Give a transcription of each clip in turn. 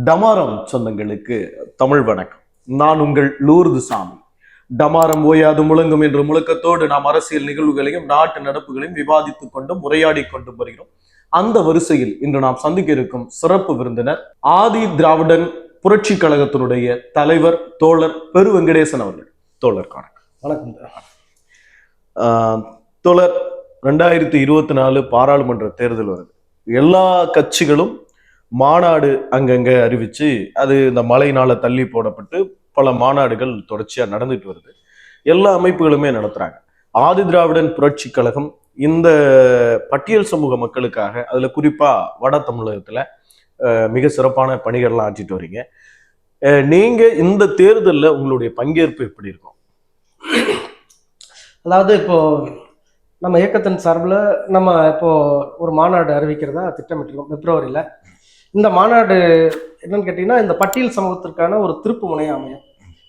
டமாரம் சொந்தங்களுக்கு தமிழ் வணக்கம். நான் உங்கள் லூர்து சாமி. டமாரம் ஓயாது முழங்கும் என்ற முழக்கத்தோடு நாம் அரசியல் நிகழ்வுகளையும் நாட்டு நடப்புகளையும் விவாதித்துக் கொண்டும் உரையாடி கொண்டும் வருகிறோம். அந்த வரிசையில் இன்று நாம் சந்திக்க இருக்கும் சிறப்பு விருந்தினர் ஆதி திராவிடன் புரட்சி கழகத்தினுடைய தலைவர் தோழர் பெரு வெங்கடேசன் அவர்கள். தோழர் வணக்கம். வணக்கம் தோழர் ரெண்டாயிரத்தி இருபத்தி நாலு பாராளுமன்ற தேர்தல் வருது. எல்லா கட்சிகளும் மாநாடு அங்கங்கே அறிவித்து அது இந்த மழையினால் தள்ளி போடப்பட்டு பல மாநாடுகள் தொடர்ச்சியாக நடந்துட்டு வருது. எல்லா அமைப்புகளுமே நடத்துகிறாங்க ஆதி திராவிடன் புரட்சி கழகம் இந்த பட்டியல் சமூக மக்களுக்காக அதில் குறிப்பாக வட தமிழகத்தில் மிக சிறப்பான பணிகள்லாம் ஆற்றிட்டு வரீங்க. நீங்கள் இந்த தேர்தலில் உங்களுடைய பங்கேற்பு எப்படி இருக்கும்? அதாவது இப்போது நம்ம இயக்கத்தின் சார்பில் நம்ம இப்போது ஒரு மாநாடு அறிவிக்கிறதா திட்டமிட்டிருக்கோம் பிப்ரவரியில். இந்த மாநாடு என்னன்னு கேட்டிங்கன்னா இந்த பட்டியல் சமூகத்திற்கான ஒரு திருப்பு முனை அமையும்.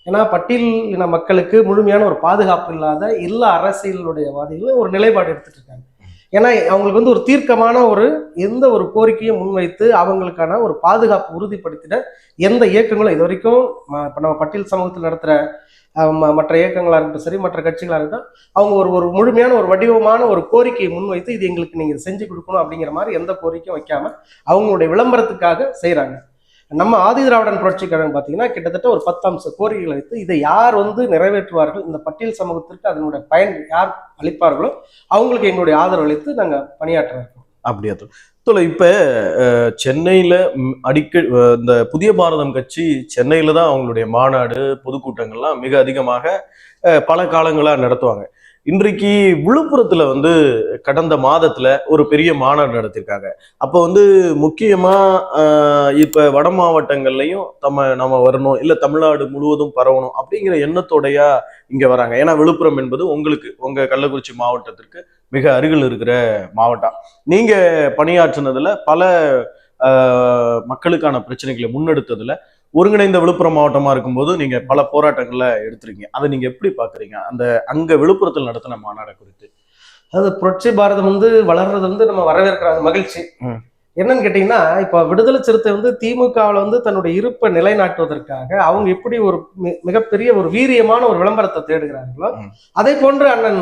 ஏன்னா பட்டியல் இன மக்களுக்கு முழுமையான ஒரு பாதுகாப்பு இல்லாத எல்லா அரசியலுடைய வாதிகளும் ஒரு நிலைப்பாடு எடுத்துட்டு இருக்காங்க ஏன்னா அவங்களுக்கு வந்து ஒரு தீர்க்கமான ஒரு எந்த ஒரு கோரிக்கையும் முன்வைத்து அவங்களுக்கான ஒரு பாதுகாப்பு உறுதிப்படுத்திட எந்த இயக்கங்களும் இது வரைக்கும் இப்போ நம்ம பட்டியல் சமூகத்தில் நடத்துகிற மற்ற இயக்கங்களாக இருக்கட்டும் சரி மற்ற கட்சிகளாக இருக்கட்டும் அவங்க ஒரு ஒரு முழுமையான ஒரு வடிவமான ஒரு கோரிக்கையை முன்வைத்து இது எங்களுக்கு நீங்கள் செஞ்சு கொடுக்கணும் அப்படிங்கிற மாதிரி எந்த கோரிக்கையும் வைக்காமல் அவங்களுடைய விளம்பரத்துக்காக செய்கிறாங்க நம்ம ஆதி திராவிடன் புரட்சிக்காரன் பார்த்தீங்கன்னா கிட்டத்தட்ட ஒரு பத்து அம்ச கோரிக்கைகளை வைத்து இதை யார் வந்து நிறைவேற்றுவார்கள் இந்த பட்டியல் சமூகத்திற்கு அதனுடைய பயன் யார் அளிப்பார்களோ அவங்களுக்கு எங்களுடைய ஆதரவு அளித்து நாங்கள் பணியாற்ற இருக்கோம். அப்படியா இல்லை இப்போ சென்னையில் அடிக்கடி இந்த புதிய பாரதம் கட்சி சென்னையில் தான் அவங்களுடைய மாநாடு பொதுக்கூட்டங்கள்லாம் மிக அதிகமாக பல காலங்களாக நடத்துவாங்க. இன்றைக்கு விழுப்புரத்துல வந்து கடந்த மாதத்துல ஒரு பெரிய மாநாடு நடத்திருக்காங்க. அப்போ வந்து முக்கியமா இப்ப வட மாவட்டங்கள்லயும் நம்ம நம்ம வரணும் இல்ல தமிழ்நாடு முழுவதும் பரவணும் அப்படிங்கிற எண்ணத்தோடையா இங்க வராங்க. ஏன்னா விழுப்புரம் என்பது உங்களுக்கு உங்க கள்ளக்குறிச்சி மாவட்டத்திற்கு மிக அருகில் இருக்கிற மாவட்டம். நீங்க பணியாற்றினதுல பல மக்களுக்கான பிரச்சனைகளை முன்னெடுத்ததுல ஒருங்கிணைந்த விழுப்புரம் மாவட்டமா இருக்கும்போது நீங்க பல போராட்டங்களை எடுத்திருக்கீங்க அதை நீங்க எப்படி பாக்குறீங்க அந்த அங்க விழுப்புரத்தில் நடத்தின மாநாடு குறித்து அதாவது புரட்சி பாரதம் வந்து வளர்றது வந்து நம்ம வரவேற்கிற மகிழ்ச்சி. என்னன்னு கேட்டீங்கன்னா இப்போ விடுதலை சிறுத்தை வந்து திமுகவில் வந்து தன்னுடைய இருப்பை நிலைநாட்டுவதற்காக அவங்க எப்படி ஒரு மிகப்பெரிய ஒரு வீரியமான ஒரு விளம்பரத்தை தேடுகிறார்களோ. அதே போன்று அண்ணன்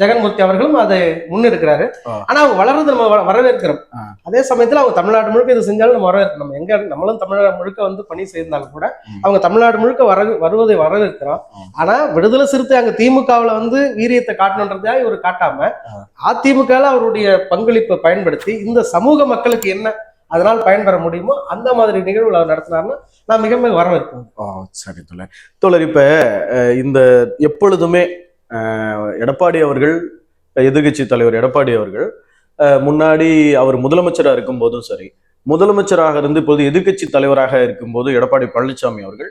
ஜெகன்மூர்த்தி அவர்களும் அதை முன்னெடுக்கிறாரு. ஆனா அவங்க வளர்றது நம்ம வரவேற்கிறோம். அதே சமயத்துல அவங்க தமிழ்நாடு முழுக்க இது செஞ்சாலும் நம்ம வரவேற்கிறோம் நம்ம எங்க நம்மளும் தமிழ்நாடு முழுக்க வந்து பணி செய்திருந்தாலும் கூட. அவங்க தமிழ்நாடு முழுக்க வர வருவதை வரவேற்கிறோம். ஆனா விடுதலை சிறுத்தை அங்க திமுகவுல வந்து வீரியத்தை காட்டணுன்றதா இவர் காட்டாம. அதிமுகல அவருடைய பங்களிப்பை பயன்படுத்தி இந்த சமூக மக்களுக்கு என்ன அதனால் பயன்பெற முடியுமோ அந்த மாதிரி நிகழ்வுகள் நடத்தினார்னா நான் மிக மிக வரவேற்பேன் சரி தோழர் தோழர் இப்ப இந்த எப்பொழுதுமே எடப்பாடி அவர்கள் எதிர்கட்சி தலைவர் எடப்பாடி அவர்கள் முன்னாடி அவர் முதலமைச்சராக இருக்கும் போதும் சரி முதலமைச்சராக இருந்து இப்போது எதிர்க்கட்சி தலைவராக இருக்கும்போது எடப்பாடி பழனிசாமி அவர்கள்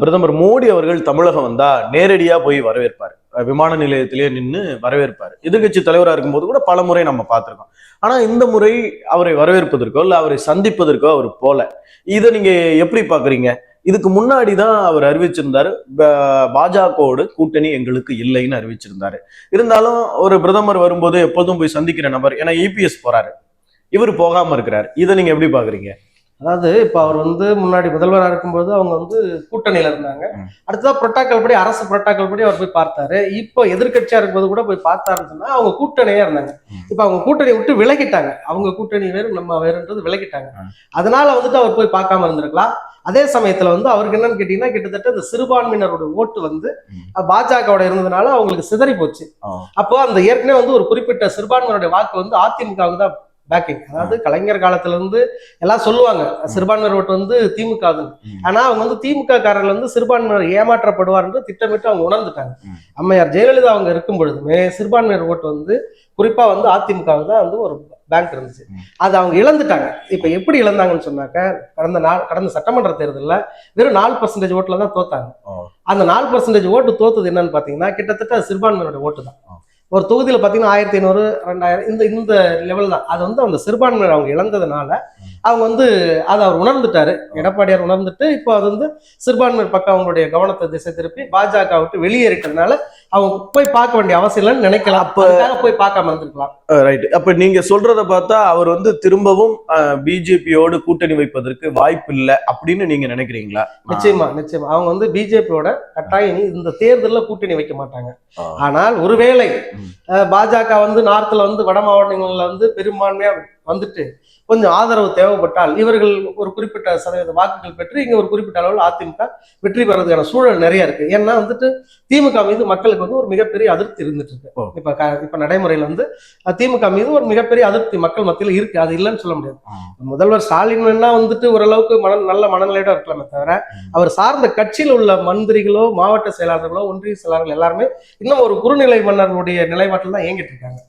பிரதமர் மோடி அவர்கள் தமிழகம் வந்தா நேரடியாக போய் வரவேற்பார். விமான நிலையத்திலேயே நின்று வரவேற்பார். எதிர்கட்சி தலைவராக இருக்கும்போது கூட பல முறை நம்ம பார்த்துருக்கோம். ஆனால் இந்த முறை அவரை வரவேற்பதற்கோ இல்லை அவரை சந்திப்பதற்கோ அவர் போல. இதை நீங்கள் எப்படி பார்க்குறீங்க? இதுக்கு முன்னாடி தான் அவர் அறிவிச்சிருந்தாரு பாஜகவோடு கூட்டணி எங்களுக்கு இல்லைன்னு அறிவிச்சிருந்தாரு. இருந்தாலும் ஒரு பிரதமர் வரும்போது எப்போதும் போய் சந்திக்கிற நபர் ஏன்னா இபிஎஸ் போறாரு. இவர் போகாம இருக்கிறார். இதை நீங்க எப்படி பாக்குறீங்க? அதாவது இப்போ அவர் வந்து முன்னாடி முதல்வராக இருக்கும்போது அவங்க வந்து கூட்டணியில இருந்தாங்க. ம். அடுத்ததா புரோட்டாக்கால் படி அரசு புரோட்டாக்கால் படி அவர் போய் பார்த்தாரு. இப்போ எதிர்க்கட்சியா இருக்கும்போது கூட போய் பார்த்தாருன்னு சொன்னா அவங்க கூட்டணியா இருந்தாங்க. இப்போ அவங்க கூட்டணி விட்டு விலகிட்டாங்க. அவங்க கூட்டணி வேறு நம்ம வேறுன்றது விலகிட்டாங்க. அதனால வந்துட்டு அவர் போய் பார்க்காம இருந்திருக்கலாம். அதே சமயத்துல வந்து அவருக்கு என்னன்னு கேட்டீங்கன்னா கிட்டத்தட்ட இந்த சிறுபான்மையினரோட ஓட்டு வந்து. பாஜகவோட இருந்ததுனால அவங்களுக்கு சிதறி போச்சு. அப்போ அந்த ஏற்கனவே வந்து ஒரு குறிப்பிட்ட சிறுபான்மையினருடைய வாக்கு வந்து அதிமுகவுக்கு தான் பேக்கிங் அதாவது கலைஞர் காலத்துல இருந்து எல்லாம் சொல்லுவாங்க சிறுபான்மையினர் ஓட்டு வந்து திமுக. ஆனா அவங்க வந்து திமுக காரர்கள் வந்து சிறுபான்மையினர் ஏமாற்றப்படுவார் என்று திட்டமிட்டு அவங்க உணர்ந்துட்டாங்க. அம்மையார் ஜெயலலிதா அவங்க இருக்கும் பொழுதுமே சிறுபான்மையினர் ஓட்டு வந்து குறிப்பா வந்து அதிமுகவுக்கு தான் வந்து ஒரு பேங்க் இருந்துச்சு. அது அவங்க இழந்துட்டாங்க இப்ப எப்படி இழந்தாங்கன்னு சொன்னாக்க கடந்த நாள் கடந்த சட்டமன்ற தேர்தலில் வெறும் நாலு பர்சன்டேஜ் ஓட்டுல தான் தோத்தாங்க. அந்த நாலு பர்சன்டேஜ் ஓட்டு தோத்தது என்னன்னு பாத்தீங்கன்னா கிட்டத்தட்ட சிறுபான்மையினோட ஓட்டு தான். ஒரு தொகுதியில் பார்த்தீங்கன்னா ஆயிரத்தி ஐநூறு ரெண்டாயிரம் இந்த இந்த லெவல் தான். அது வந்து அந்த சிறுபான்மையினர் அவங்க இழந்ததுனால அவங்க வந்து அதை அவர் உணர்ந்துட்டாரு. எடப்பாடியார் உணர்ந்துட்டு இப்போ அது வந்து சிறுபான்மையர் பக்கம் அவங்களுடைய கவனத்தை திசை திருப்பி பாஜக விட்டு வெளியேறிட்டதுனால அவங்க போய் பார்க்க வேண்டிய அவசியம் இல்லைன்னு நினைக்கலாம். அப்ப போய் பார்க்காம இருந்திருக்கலாம். ரைட் அப்ப நீங்க சொல்றத பார்த்தா அவர் வந்து திரும்பவும் பிஜேபியோடு கூட்டணி வைப்பதற்கு வாய்ப்பு இல்லை அப்படின்னு நீங்க நினைக்கிறீங்களா? நிச்சயமா நிச்சயமா. அவங்க வந்து பிஜேபியோட கட்டாயம் இந்த தேர்தலில் கூட்டணி வைக்க மாட்டாங்க. ஆனால் ஒருவேளை பாஜக வந்து நார்த்ல வந்து வட மாவட்டங்கள்ல வந்து பெரும்பான்மையா வந்துட்டு கொஞ்சம் ஆதரவு தேவைப்பட்டால் இவர்கள் ஒரு குறிப்பிட்ட சதவீத வாக்குகள் பெற்று இங்க ஒரு குறிப்பிட்ட அளவில் அதிமுக வெற்றி பெறதுக்கான சூழல் நிறைய இருக்கு. ஏன்னா வந்துட்டு திமுக மீது மக்களுக்கு வந்து ஒரு மிகப்பெரிய அதிருப்தி இருந்துட்டு இருக்கு. இப்ப இப்ப நடைமுறையில வந்து திமுக மீது ஒரு மிகப்பெரிய அதிருப்தி மக்கள் மத்தியில இருக்கு. அது இல்லைன்னு சொல்ல முடியாது. முதல்வர் ஸ்டாலின் வேணா வந்துட்டு ஓரளவுக்கு மன நல்ல மனநிலையோட இருக்கலாமே தவிர. அவர் சார்ந்த கட்சியில் உள்ள மந்திரிகளோ மாவட்ட செயலாளர்களோ ஒன்றிய செயலாளர்கள் எல்லாருமே இன்னும் ஒரு குறுநிலை மன்னர்களுடைய நிலைப்பாட்டில் தான் இயங்கிட்டு இருக்காங்க.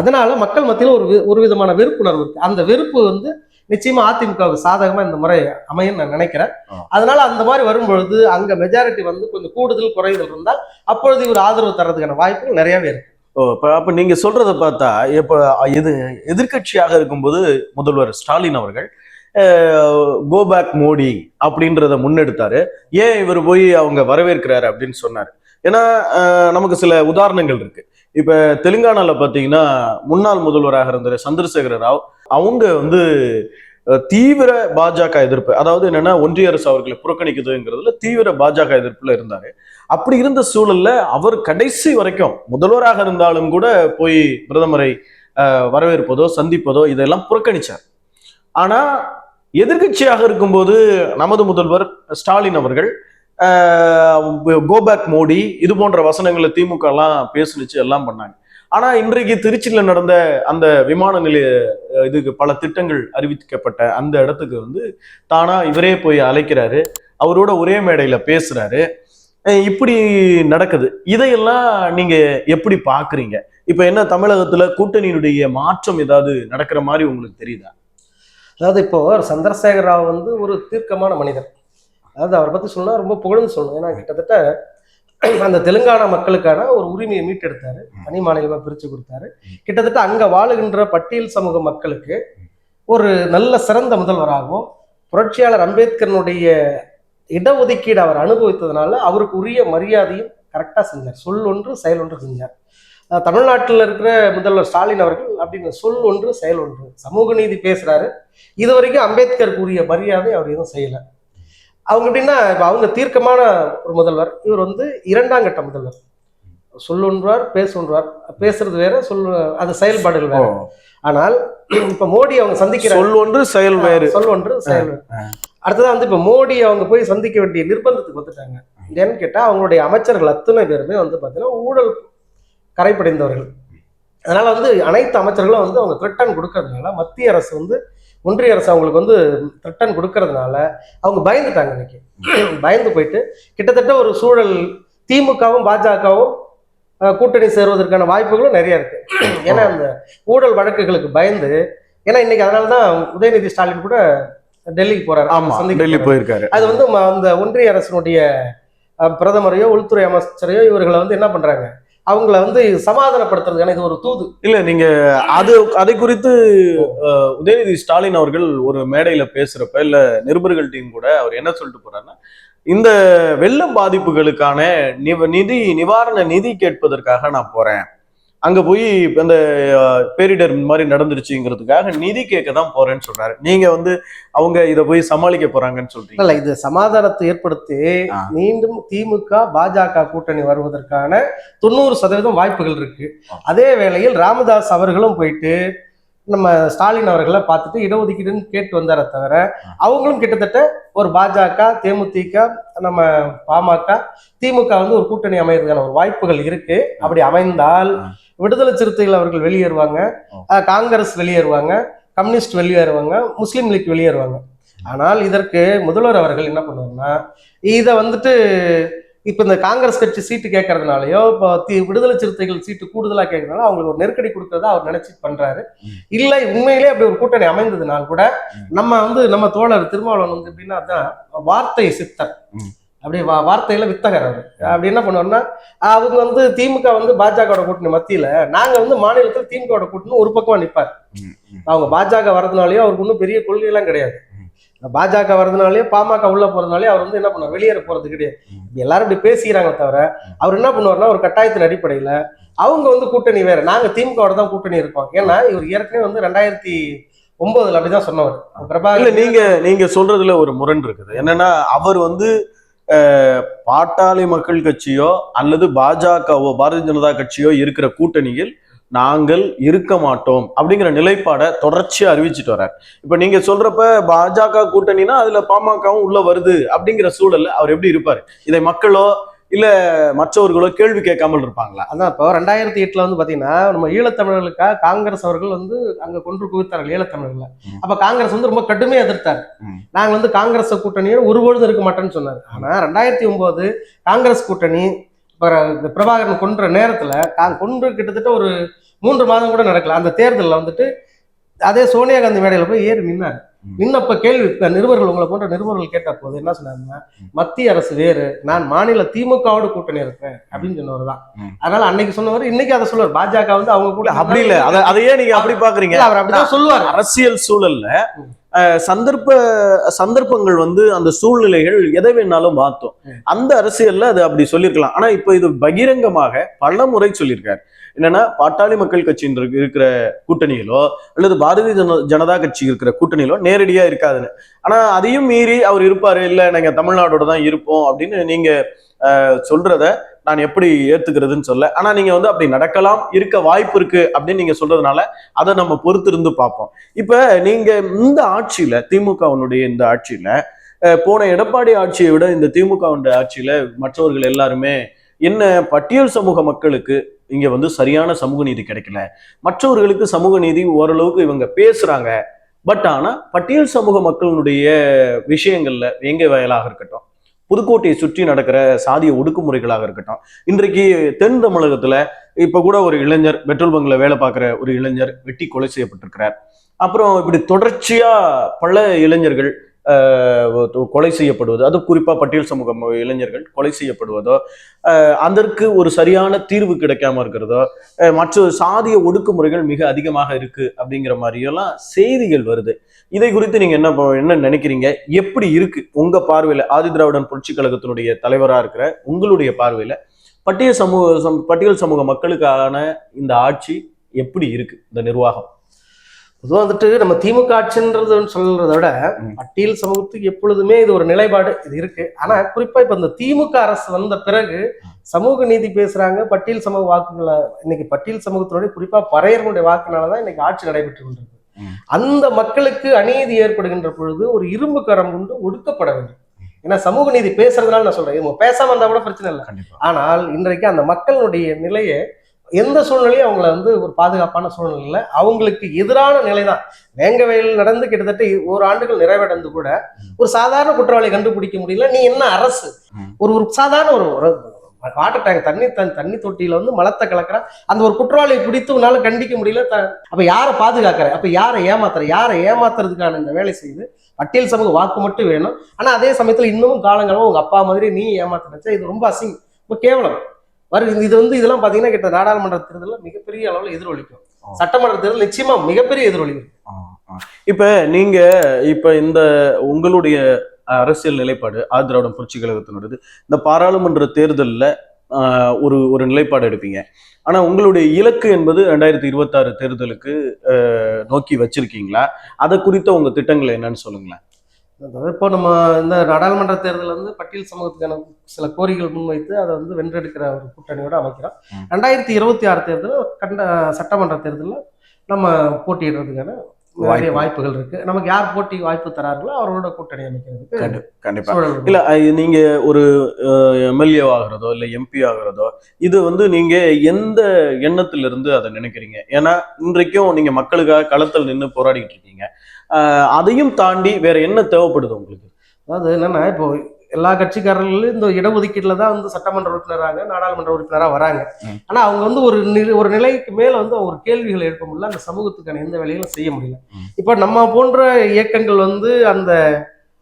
அதனால மக்கள் மத்தியில் ஒரு ஒரு விதமான வெறுப்புணர்வு இருக்கு. அந்த வெறுப்பு வந்து நிச்சயமா அதிமுகவுக்கு சாதகமா இந்த முறை அமையும் நான் நினைக்கிறேன். அதனால அந்த மாதிரி வரும்பொழுது அங்க மெஜாரிட்டி வந்து கொஞ்சம் கூடுதல் குறைதல் இருந்தால் அப்பொழுது இவர் ஆதரவு தர்றதுக்கான வாய்ப்புகள் நிறையவே இருக்கு. ஓ இப்ப அப்ப நீங்க சொல்றத பார்த்தா இப்ப இது எதிர்க்கட்சியாக இருக்கும்போது முதல்வர் ஸ்டாலின் அவர்கள் கோ பேக் மோடி அப்படின்றத முன்னெடுத்தாரு. ஏன் இவர் போய் அவங்க வரவேற்கிறாரு அப்படின்னு சொன்னாரு? ஏன்னா நமக்கு சில உதாரணங்கள் இருக்கு. இப்போ தெலுங்கானாவில் பார்த்தீங்கன்னா முன்னாள் முதல்வராக இருந்த சந்திரசேகர ராவ் அவங்க வந்து தீவிர பாஜக எதிர்ப்பு அதாவது என்னன்னா ஒன்றிய அரசு அவர்களை புறக்கணிக்குதுங்கிறதுல தீவிர பாஜக எதிர்ப்புல இருந்தாரு. அப்படி இருந்த சூழல்ல அவர் கடைசி வரைக்கும் முதல்வராக இருந்தாலும் கூட போய் பிரதமரை வரவேற்பதோ சந்திப்பதோ இதெல்லாம் புறக்கணிச்சார். ஆனா எதிர்க்கட்சியாக இருக்கும்போது நமது முதல்வர் ஸ்டாலின் அவர்கள் கோபேக் மோடி இது போன்ற வசனங்களை திமுக எல்லாம் பேசுனுச்சு எல்லாம் பண்ணாங்க. ஆனா இன்றைக்கு திருச்சியில நடந்த அந்த விமான நிலைய இதுக்கு பல திட்டங்கள் அறிவிக்கப்பட்ட அந்த இடத்துக்கு வந்து தானா இவரே போய் அழைக்கிறாரு. அவரோட ஒரே மேடையில பேசுறாரு. இப்படி நடக்குது. இதையெல்லாம் நீங்க எப்படி பாக்குறீங்க? இப்ப என்ன தமிழகத்துல கூட்டணியினுடைய மாற்றம் ஏதாவது நடக்கிற மாதிரி உங்களுக்கு தெரியுதா? அதாவது இப்போ சந்திரசேகர ராவ் வந்து ஒரு தீர்க்கமான மனிதர். அதாவது அவரை பத்தி சொன்னா ரொம்ப புகழ்ந்து சொல்லணும். ஏன்னா கிட்டத்தட்ட அந்த தெலுங்கானா மக்களுக்கான ஒரு உரிமையை மீட்டெடுத்தாரு. தனி மாநிலமா பிரிச்சு கொடுத்தாரு. கிட்டத்தட்ட அங்க வாழுகின்ற பட்டியல் சமூக மக்களுக்கு ஒரு நல்ல சிறந்த முதல்வராகவும் புரட்சியாளர் அம்பேத்கரனுடைய இடஒதுக்கீடு அவர் அனுபவித்ததுனால அவருக்கு உரிய மரியாதையும் கரெக்டாக செஞ்சார். சொல் ஒன்று செயல் ஒன்று செஞ்சார். தமிழ்நாட்டில் இருக்கிற முதல்வர் ஸ்டாலின் அவர்கள் அப்படின்னு சொல் ஒன்று செயல் ஒன்று. சமூக நீதி பேசுறாரு. இது வரைக்கும் அம்பேத்கருக்கு உரிய மரியாதை அவர் எதுவும் செய்யல. அவங்க எப்படின்னா இப்போ அவங்க தீர்க்கமான ஒரு முதல்வர். இவர் வந்து இரண்டாம் கட்ட முதல்வர். சொல்லொன்றார் பேசொன்றார் பேசுறது வேற சொல் அது செயல்பாடுகள் வேற. ஆனால் இப்ப மோடி அவங்க சந்திக்கிற சொல் ஒன்று செயல் வேறு. சொல் ஒன்று செயல். அடுத்ததான் வந்து இப்ப மோடி அவங்க போய் சந்திக்க வேண்டிய நிர்பந்தத்துக்கு வந்துட்டாங்க. ஏன்னு கேட்டா அவங்களுடைய அமைச்சர்கள் அத்தனை பேருமே வந்து பாத்தீங்கன்னா ஊழல் கரைப்படைந்தவர்கள் அதனால வந்து அனைத்து அமைச்சர்களும் வந்து அவங்க த்ரெட்டன் கொடுக்கறதுனால மத்திய அரசு வந்து ஒன்றிய அரசு அவங்களுக்கு வந்து த்ரெட்டன் கொடுக்கறதுனால அவங்க பயந்துட்டாங்க இன்னைக்கு. பயந்து போயிட்டு கிட்டத்தட்ட ஒரு சூழல் திமுகவும் பாஜகவும் கூட்டணி சேருவதற்கான வாய்ப்புகளும் நிறைய இருக்கு. ஏன்னா அந்த ஊழல் வழக்குகளுக்கு பயந்து ஏன்னா இன்னைக்கு அதனால தான் உதயநிதி ஸ்டாலின் கூட டெல்லிக்கு போறாரு. ஆமா டெல்லி. போயிருக்காரு. அது வந்து அந்த ஒன்றிய அரசினுடைய பிரதமரையோ உள்துறை அமைச்சரையோ இவர்களை வந்து என்ன பண்றாங்க? அவங்கள வந்து சமாதானப்படுத்துறதுக்கான இது ஒரு தூது. இல்ல நீங்க அது அதை குறித்து உதயநிதி ஸ்டாலின் அவர்கள் ஒரு மேடையில பேசுறப்ப இல்ல நிருபர்கள்ட்டையும் கூட அவர் என்ன சொல்லிட்டு போறாருன்னா இந்த வெள்ளம் பாதிப்புகளுக்கான நிவ- நிதி நிவாரண நிதி கேட்பதற்காக நான் போறேன். அங்க போய் அந்த பேரிடர் மாதிரி நடந்துருச்சுங்கிறதுக்காக நிதி கேட்க தான் போறேன்னு சொல்றாரு நீங்க வந்து அவங்க இத போய் சமாளிக்க போறாங்கன்னு சொல்றீங்க இல்ல இது சமாதானத்தை ஏற்படுத்தி. மீண்டும் திமுக பாஜக கூட்டணி வருவதற்கான தொண்ணூறு சதவீதம் வாய்ப்புகள் இருக்கு. அதே வேளையில் ராமதாஸ் அவர்களும் போயிட்டு நம்ம ஸ்டாலின் அவர்களை பார்த்துட்டு இடஒதுக்கீடுன்னு கேட்டு வந்தாரே தவிர. அவங்களும் கிட்டத்தட்ட ஒரு பாஜக தேமுதிக நம்ம பாமக திமுக வந்து ஒரு கூட்டணி அமையறதுக்கான ஒரு வாய்ப்புகள் இருக்கு. அப்படி அமைந்தால். விடுதலை சிறுத்தைகள் அவர்கள் வெளியேறுவாங்க. காங்கிரஸ் வெளியேறுவாங்க. கம்யூனிஸ்ட் வெளியேறுவாங்க. முஸ்லீம் லீக் வெளியேறுவாங்க. ஆனால் இதற்கு முதல்வர் அவர்கள் என்ன பண்ணுவாங்கன்னா இதை வந்துட்டு இப்போ இந்த காங்கிரஸ் கட்சி சீட்டு கேட்கறதுனாலயோ இப்போ விடுதலை சிறுத்தைகள் சீட்டு கூடுதலா கேட்கறதுனால அவங்களுக்கு ஒரு நெருக்கடி கொடுக்கறதா அவர் நினைச்சு பண்றாரு. இல்லை உண்மையிலே அப்படி ஒரு கூட்டணி அமைந்ததுனால் கூட. நம்ம வந்து நம்ம தோழர் திருமாவளவன் வந்து எப்படின்னா அதான் வார்த்தை சித்தர். அப்படி வா- வார்த்தையில வித்தகர் அவர் அப்படி என்ன பண்ணுவாருன்னா அவங்க வந்து திமுக வந்து பாஜகவோட கூட்டணி மத்தியில நாங்க வந்து மாநிலத்தில் திமுகவோட கூட்டணி ஒரு பக்கமா நிப்பார் அவங்க பாஜக வரதுனாலயோ அவருக்கு ஒன்றும் பெரிய கொள்கையெல்லாம் கிடையாது இந்த பாஜக வரதுனாலயோ பாமக உள்ள போறதுனாலயோ அவர் வந்து என்ன பண்ணார் வெளியேற போறது கிடையாது. எல்லாரும் இப்படி பேசிக்கிறாங்க தவிர அவர் என்ன பண்ணுவார்னா ஒரு கட்டாயத்தின் அடிப்படையில அவங்க வந்து கூட்டணி வேற. நாங்க திமுகவோட தான் கூட்டணி இருக்கோம். ஏன்னா இவர் ஏற்கனவே வந்து ரெண்டாயிரத்தி ஒன்பதுல அப்படிதான் சொன்னவர். இல்ல பிரபாகர் நீங்க நீங்க சொல்றதுல ஒரு முரண் இருக்குது. என்னன்னா அவர் வந்து பாட்டாளி மக்கள் கட்சியோ அல்லது பாஜகவோ பாரதிய ஜனதா கட்சியோ இருக்கிற கூட்டணியில் நாங்கள் இருக்க மாட்டோம் அப்படிங்கிற நிலைப்பாடை தொடர்ச்சியா அறிவிச்சிட்டு வர்றார். இப்ப நீங்க சொல்றப்ப பாஜக கூட்டணினா அதுல பாமகவும் உள்ள வருது அப்படிங்கிற சூழல்ல அவர் எப்படி இருப்பாரு? இதை மக்களோ இல்ல மற்றவர்களோ கேள்வி கேட்காமல் இருப்பாங்களா? அதான் இப்போ ரெண்டாயிரத்தி எட்டுல வந்து பாத்தீங்கன்னா நம்ம ஈழத்தமிழர்களுக்காக காங்கிரஸ் அவர்கள் வந்து அங்க கொன்று குவித்தார்கள் ஈழத்தமிழர்களை. அப்ப காங்கிரஸ் வந்து ரொம்ப கடுமையா எதிர்த்தாரு. ம். நாங்க வந்து காங்கிரஸ் கூட்டணியோட ஒருபொழுதும் இருக்க மாட்டேன்னு சொன்னாரு. ஆனா ரெண்டாயிரத்தி ஒன்பது காங்கிரஸ் கூட்டணி பிரபாகரன் கொன்ற நேரத்துல கா- கொன்று கிட்டத்தட்ட ஒரு மூன்று மாதம் கூட நடக்கல. அந்த தேர்தல்ல வந்துட்டு அதே சோனியா காந்தி மேடையில போய் ஏறி நின்னாரு. நின்னப்ப கேள்வி நிருபர்கள் உங்களை போன்ற நிருபர்கள் கேட்ட போது என்ன சொன்னாருன்னா மத்திய அரசு வேறு நான் மாநில திமுகவோட கூட்டணி இருக்கிறேன் அப்படின்னு சொன்னவர் தான். அதனால அன்னைக்கு சொன்னவர் இன்னைக்கு அதை சொல்லுவார். பாஜக வந்து அவங்க கூட அப்படி இல்ல. அத அதையே நீங்க அப்படி பாக்குறீங்க. அவர் அப்படிதான் சொல்லுவார். அரசியல் சூழல்ல சந்தர்ப்ப சந்தர்ப்பங்கள் வந்து அந்த சூழ்நிலைகள் எதை வேணாலும் மாத்தும். ம். அந்த அரசியல்ல அது அப்படி சொல்லியிருக்கலாம் ஆனா இப்ப இது பகிரங்கமாக பல முறை சொல்லியிருக்காரு. என்னன்னா பாட்டாளி மக்கள் கட்சியின் இருக்கு- இருக்கிற கூட்டணியிலோ அல்லது பாரதிய ஜன- ஜனதா கட்சி இருக்கிற கூட்டணியிலோ நேரடியா இருக்காதுன்னு. ஆனா அதையும் மீறி அவர் இருப்பாரு இல்ல நாங்க தமிழ்நாடோட தான் இருப்போம் அப்படின்னு நீங்க சொல்றத நான் எப்படி ஏத்துக்கிறதுன்னு சொல்ல. ஆனா நீங்க வந்து அப்படி நடக்கலாம் இருக்க வாய்ப்பு இருக்கு அப்படின்னு நீங்க சொல்றதுனால அதை நம்ம பொறுத்திருந்து பார்ப்போம். இப்ப நீங்க இந்த ஆட்சியில திமுகவினுடைய இந்த ஆட்சியில போன எடப்பாடி ஆட்சியை விட இந்த திமுக ஆட்சியில மற்றவர்கள் எல்லாருமே என்ன பட்டியல் சமூக மக்களுக்கு இங்க வந்து சரியான சமூக நீதி கிடைக்கல. மற்றவர்களுக்கு சமூக நீதி ஓரளவுக்கு இவங்க பேசுறாங்க. பட் ஆனா பட்டியல் சமூக மக்களுடைய விஷயங்கள்ல எங்க வயலாக இருக்கட்டும் புதுக்கோட்டையை சுற்றி நடக்கிற சாதிய ஒடுக்குமுறைகளாக இருக்கட்டும். இன்றைக்கு தென் தமிழகத்துல இப்ப கூட ஒரு இளைஞர் பெட்ரோல் பங்க்ல வேலை பார்க்குற ஒரு இளைஞர் வெட்டி கொலை செய்யப்பட்டிருக்கிறார். அப்புறம் இப்படி தொடர்ச்சியா பல இளைஞர்கள் கொலை செய்யப்படுவது அது குறிப்பா பட்டியல் சமூக இளைஞர்கள் கொலை செய்யப்படுவதோ அதற்கு ஒரு சரியான தீர்வு கிடைக்காம இருக்கிறதோ மற்ற சாதிய ஒடுக்குமுறைகள் மிக அதிகமாக இருக்கு அப்படிங்கிற மாதிரியெல்லாம் செய்திகள் வருது. இதை குறித்து நீங்க என்ன என்ன நினைக்கிறீங்க? எப்படி இருக்கு? உங்க பார்வையில ஆதி திராவிடன் புரட்சி கழகத்தினுடைய தலைவரா இருக்கிற உங்களுடைய பார்வையில பட்டியல் சமூக சம்- பட்டியல் சமூக மக்களுக்கான இந்த ஆட்சி எப்படி இருக்கு இந்த நிர்வாகம்? பொதுவாக வந்துட்டு நம்ம திமுக ஆட்சின்றது சொல்றதை விட. பட்டியல் சமூகத்துக்கு எப்பொழுதுமே இது ஒரு நிலைப்பாடு இது இருக்கு. ஆனா குறிப்பா இப்ப இந்த திமுக அரசு வந்த பிறகு சமூக நீதி பேசுறாங்க பட்டியல் சமூக வாக்குகளை இன்னைக்கு பட்டியல் சமூகத்தினுடைய குறிப்பா பறையர்களுடைய வாக்குனாலதான் இன்னைக்கு ஆட்சி நடைபெற்று கொண்டிருக்கு. அந்த மக்களுக்கு அநீதி ஏற்படுகின்ற பொழுது ஒரு இரும்பு கரம் கொண்டு ஒடுக்கப்பட வேண்டும். ஏன்னா சமூக நீதி பேசுறதுனால நான் சொல்றேன். இவங்க பேசாம இருந்தா கூட பிரச்சனை இல்லை. ஆனால் இன்றைக்கு அந்த மக்களுடைய நிலையை எந்த சூழ்நிலையும் அவங்கள வந்து ஒரு பாதுகாப்பான சூழ்நிலையில அவங்களுக்கு எதிரான நிலை தான் வேங்கவயல் நடந்து கிட்டத்தட்ட ஒரு ஆண்டுகள் நிறைவடைந்து கூட ஒரு சாதாரண குற்றவாளியை கண்டுபிடிக்க முடியல. நீ என்ன அரசு. ஒரு ஒரு சாதாரண ஒரு வாட்டர் டேங்க் தண்ணி தண்ணி தண்ணி தொட்டியில வந்து மலத்தை கலக்கிற அந்த ஒரு குற்றவாளியை பிடித்து உன்னால கண்டிக்க முடியல. த- அப்ப யாரை பாதுகாக்கிற? அப்ப யாரை ஏமாத்துற? யாரை ஏமாத்துறதுக்கான இந்த வேலை செய்து பட்டியல் சமூக வாக்கு மட்டும் வேணும். ஆனா அதே சமயத்துல இன்னமும் காலங்காலம் உங்க அப்பா மாதிரி நீ ஏமாத்தினச்சா இது ரொம்ப அசிங்கம். ரொம்ப கேவலம். வரு இது வந்து இதெல்லாம் பாத்தீங்கன்னா கிட்ட நாடாளுமன்ற தேர்தலில் மிகப்பெரிய அளவுல எதிரொலிக்கும். சட்டமன்ற தேர்தல் நிச்சயமா மிகப்பெரிய எதிரொலிக்கும். இப்ப நீங்க இப்ப இந்த உங்களுடைய அரசியல் நிலைப்பாடு ஆதி திராவிடம் புரட்சி கழகத்தினோடது இந்த பாராளுமன்ற தேர்தல்ல ஒரு ஒரு நிலைப்பாடு எடுப்பீங்க. ஆனா உங்களுடைய இலக்கு என்பது ரெண்டாயிரத்தி இருபத்தாறு தேர்தலுக்கு நோக்கி வச்சிருக்கீங்களா? அதை குறித்த உங்க திட்டங்கள் என்னன்னு சொல்லுங்களேன். இப்போ நம்ம இந்த நாடாளுமன்ற தேர்தல் வந்து பட்டியல் சமூகத்துக்கான சில கோரிக்கைகள் முன்வைத்து அதை வந்து வென்றெடுக்கிற ஒரு கூட்டணியோட அமைக்கிறோம். ரெண்டாயிரத்தி இருபத்தி ஆறு தேர்தல் கண்ட சட்டமன்ற தேர்தலில் நம்ம போட்டியிடுறதுக்கான நிறைய வாய்ப்பு. வாய்ப்புகள் இருக்கு. நமக்கு யார் போட்டி வாய்ப்பு தராங்களோ அவரோட கூட்டணி அமைக்கிறதுக்கு கண்டி- கண்டிப்பா. சூழல் இருக்கு. இல்ல நீங்க ஒரு எம்எல்ஏ ஆகிறதோ இல்ல எம்பி ஆகிறதோ இது வந்து நீங்க எந்த எண்ணத்துல இருந்து அதை நினைக்கிறீங்க? ஏன்னா இன்றைக்கும் நீங்க மக்களுக்காக களத்தில் நின்று போராடிட்டு இருக்கீங்க. அதையும் தாண்டி வேற என்ன தேவைப்படுது உங்களுக்கு? அதாவது என்னன்னா இப்போ எல்லா கட்சிக்காரர்களும் இந்த இடஒதுக்கீட்டுல தான் வந்து சட்டமன்ற உறுப்பினராக நாடாளுமன்ற உறுப்பினராக வராங்க ம். ஆனா அவங்க வந்து ஒரு நிலை- ஒரு நிலைக்கு மேல வந்து அவங்க ஒரு கேள்விகள் எழுப்ப முடியல அந்த சமூகத்துக்கான எந்த வேலைகளும் செய்ய முடியல. இப்போ நம்ம போன்ற இயக்கங்கள் வந்து அந்த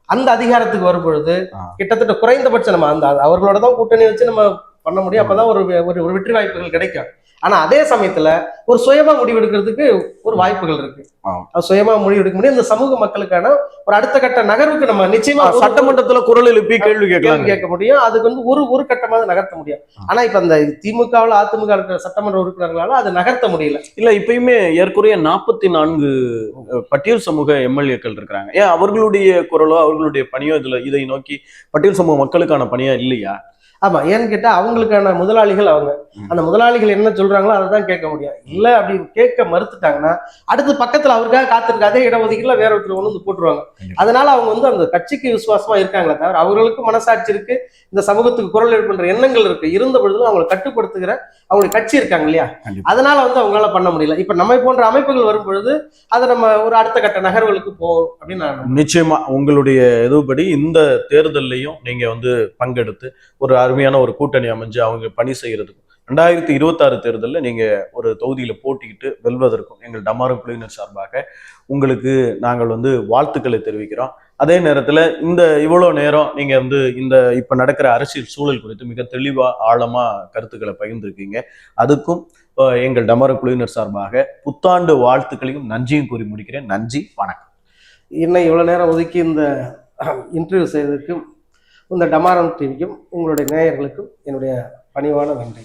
அந்த அதிகாரத்துக்கு வரும் பொழுது ஆ. கிட்டத்தட்ட குறைந்தபட்சம் நம்ம அந்த அவர்களோட தான் கூட்டணி வச்சு நம்ம பண்ண முடியும் அப்பதான் ஒரு ஒரு வெற்றி வாய்ப்புகள் கிடைக்கும் ஆனா அதே சமயத்துல ஒரு சுயமா முடிவெடுக்கிறதுக்கு ஒரு வாய்ப்புகள் இருக்கு. அது சுயமா முடிவெடுக்க முடியும். இந்த சமூக மக்களுக்கான ஒரு அடுத்த கட்ட நகர்வுக்கு நம்ம நிச்சயமா சட்டமன்றத்துல குரல் எழுப்பி கேள்வி கேள்வி கேட்கலாம் கேட்க முடியும். அதுக்கு வந்து ஒரு ஒரு கட்டமாக நகர்த்த முடியும். ஆனா இப்ப அந்த திமுகவில் அதிமுக இருக்கிற சட்டமன்ற உறுப்பினர்களால அதை நகர்த்த முடியல. இல்ல இப்பயுமே ஏற்குறைய நாற்பத்தி நான்கு பட்டியல் சமூக எம்எல்ஏக்கள் இருக்கிறாங்க. ஏன் அவர்களுடைய குரலோ அவர்களுடைய பணியோ இதுல இதை நோக்கி பட்டியல் சமூக மக்களுக்கான பணியா இல்லையா? ஆமா ஏன்னு கேட்டா அவங்களுக்கான முதலாளிகள் அவங்க. அந்த முதலாளிகள் என்ன சொல்றாங்களோ அதை தான் கேட்க முடியும் இல்ல அப்படி கேட்க மறுத்துட்டாங்கன்னா அடுத்து பக்கத்துல அவருக்காக காத்திருக்க அதே இடஒதுக்கீடுல வேற ஒருத்தர் வந்து போட்டுருவாங்க. அதனால அவங்க வந்து அந்த கட்சிக்கு விசுவாசமா இருக்காங்களே தவிர அவர்களுக்கு மனசாட்சி இருக்கு இந்த சமூகத்துக்கு குரல் எழுப்புன்ற எண்ணங்கள் இருக்கு இருந்த பொழுதும் அவங்களை கட்டுப்படுத்துகிற அவங்களுடைய கட்சி இருக்காங்க இல்லையா. அதனால வந்து அவங்களால பண்ண முடியல இப்ப நம்மை போன்ற அமைப்புகள் வரும் பொழுது அதை நம்ம ஒரு அடுத்த கட்ட நகர்வுகளுக்கு போவோம் அப்படின்னு நான். நிச்சயமா உங்களுடைய இதுபடி இந்த தேர்தல்லையும் நீங்க வந்து பங்கெடுத்து ஒரு அருமையான ஒரு கூட்டணி அமைஞ்சு அவங்க பணி செய்கிறதுக்கும் ரெண்டாயிரத்தி இருபத்தாறு தேர்தலில் நீங்கள் ஒரு தொகுதியில் போட்டிக்கிட்டு வெல்வதற்கும் எங்கள் டமாரு குழுவினர் சார்பாக உங்களுக்கு நாங்கள் வந்து வாழ்த்துக்களை தெரிவிக்கிறோம். அதே நேரத்தில் இந்த இவ்வளோ நேரம் நீங்கள் வந்து இந்த இப்போ நடக்கிற அரசியல் சூழல் குறித்து மிக தெளிவாக ஆழமாக கருத்துக்களை பகிர்ந்துருக்கீங்க. அதுக்கும் எங்கள் டமாரு குழுவினர் சார்பாக புத்தாண்டு வாழ்த்துக்களையும் நன்றியும் கூறி முடிக்கிறேன். நன்றி வணக்கம். இன்னும் இவ்வளோ நேரம் ஒதுக்கி இந்த இன்டர்வியூ செய்ததற்கும் இந்த டமாரம் டிவிக்கும் உங்களுடைய நேயர்களுக்கும் என்னுடைய பணிவான நன்றி.